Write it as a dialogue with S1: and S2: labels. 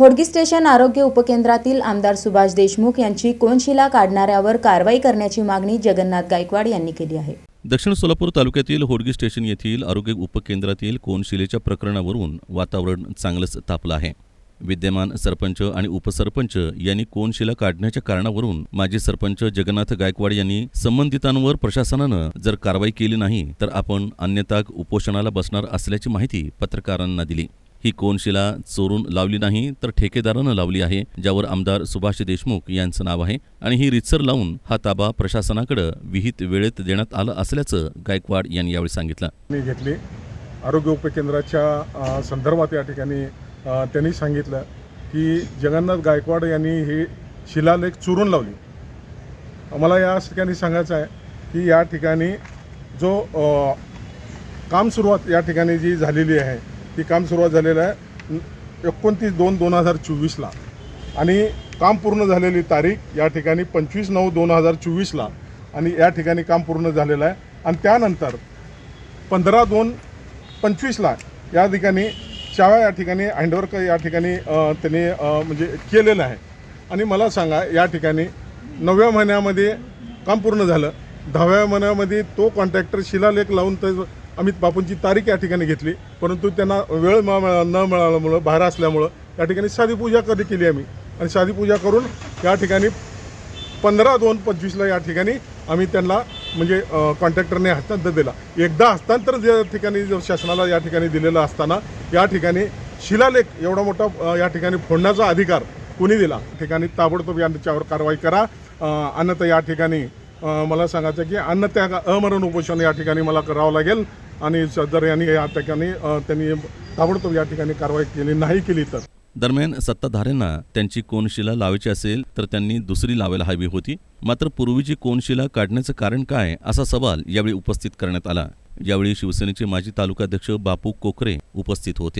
S1: Hodgi station आरोग्य उपकेंद्रातील आमदार सुभाष देशमुख यांची कोनशिला काढणाऱ्यावर कारवाई करण्याची मागणी जगन्नाथ गायकवाड यांनी केली आहे.
S2: दक्षिण सोलापूर तालुक्यातील होडगी स्टेशन येथील आरोग्य उपकेंद्रातील कोनशिलेच्या प्रकरणावरून वातावरण चांगलंच तापलं आहे. विद्यमान सरपंच आणि उपसरपंच यांनी कोनशिला काढण्याच्या कारणावरून माजी सरपंच जगन्नाथ गायकवाड यांनी संबंधितांवर प्रशासनानं जर कारवाई केली नाही तर आपण अन्यथा उपोषणाला बसणार असल्याची माहिती पत्रकारांना दिली. ही कोनशिला चोरून लावली नाही तर ठेकेदारानं लावली आहे ज्यावर आमदार सुभाष देशमुख यांचं नाव आहे. आणि ही रितसर लावून हा ताबा प्रशासनाकडे विहित वेळेत देण्यात आलं असल्याचं गायकवाड यांनी यावेळी सांगितलं.
S3: मी घेतली. आरोग्य उपकेंद्राच्या संदर्भात या ठिकाणी त्यांनी सांगितलं की जगन्नाथ गायकवाड यांनी ही शिलालेख चुरून लावली. मला या ठिकाणी सांगायचं आहे की या ठिकाणी जो काम सुरुवात या ठिकाणी जी झालेली आहे ती काम सुरुवात झालेलं आहे. एकोणतीस दोन दोन हजार चोवीसला. आणि काम पूर्ण झालेली तारीख या ठिकाणी पंचवीस नऊ दोन हजार चोवीसला. आणि या ठिकाणी काम पूर्ण झालेलं आहे. आणि त्यानंतर पंधरा दोन पंचवीसला या ठिकाणी शाळा या ठिकाणी हँडवर्क या ठिकाणी त्यांनी म्हणजे केलेलं आहे. आणि मला सांगा या ठिकाणी नवव्या महिन्यामध्ये काम पूर्ण झालं. दहाव्या महिन्यामध्ये तो कॉन्ट्रॅक्टर शिलालेख लावून तर अमित बापूंची तारीख या ठिकाणी घेतली. परंतु त्यांना वेळ न मिळाल्यामुळं बाहेर असल्यामुळं या ठिकाणी साधी पूजा कधी केली आम्ही? आणि साधी पूजा करून या ठिकाणी पंधरा दोन पंचवीसला या ठिकाणी आम्ही त्यांना म्हणजे कॉन्ट्रॅक्टरने हस्तांतर दिला. एकदा हस्तांतर या ठिकाणी जो शासनाला या ठिकाणी दिलेलं असताना या ठिकाणी शिलालेख एवढा मोठा या ठिकाणी फोडण्याचा अधिकार कुणी दिला? ठिकाणी ताबडतोब यांच्यावर कारवाई करा. अन्यथा या ठिकाणी मला सांगायचं की अन्यथा अमरण उपोषण या ठिकाणी मला करावं लागेल. आणि जर यांनी या ठिकाणी त्यांनी ताबडतोब या ठिकाणी कारवाई केली नाही केली तर.
S2: दरम्यान सत्ताधाऱ्यांना त्यांची कोनशिला लावायची असेल तर त्यांनी दुसरी लावायला हवी होती. मात्र पूर्वीची कोनशिला काढण्याचं कारण काय असा सवाल यावेळी उपस्थित करण्यात आला. यावेळी शिवसेनेचे माजी तालुकाध्यक्ष बापू कोकरे उपस्थित होते.